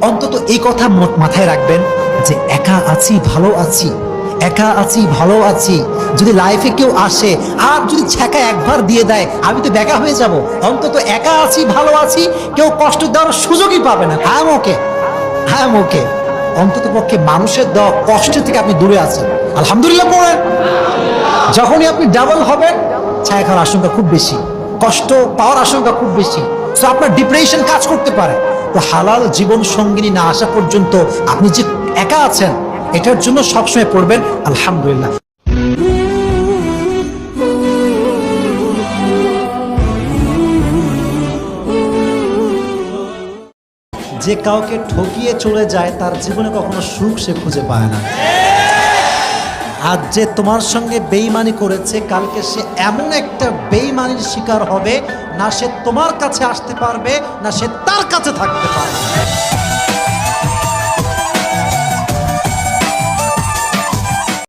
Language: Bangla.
অন্তত এই কথা মাথায় রাখবেন যে একা আছি, ভালো আছি, একা আছি, ভালো আছি। যদি লাইফে কেউ আসে, আর যদি ছ্যাঁকা একবার দিয়ে দেয়, আমি তো বেকা হয়ে যাব। অন্তত একা আছি, ভালো আছি, কেউ কষ্ট দেওয়ার সুযোগই পাবে না। হ্যাঁ ওকে। হ্যাঁ ওকে। অন্তত পক্ষে মানুষের দেওয়া কষ্ট থেকে আপনি দূরে আছেন। আলহামদুলিল্লাহ, পড়েন। যখনই আপনি ডাবল হবেন, ছায়া খাওয়ার আশঙ্কা খুব বেশি। কষ্ট পাওয়ার আশঙ্কা খুব বেশি। তো আপনার ডিপ্রেশন কাজ করতে পারে। হালাল জীবন সঙ্গিনী না আসা পর্যন্ত আপনি যে একা আছেন, এটার জন্য সবসময় পড়বেন, আলহামদুলিল্লাহ। যে কাউকে ঠকিয়ে চলে যায়, তার জীবনে কখনো সুখ সে খুঁজে পায় না। আজ যে তোমার সঙ্গে বেইমানি করেছে, কালকে সে এমন একটা বেইমানির শিকার হবে, না সে তোমার কাছে আসতে পারবে, না সে তার কাছে থাকতে পারবে।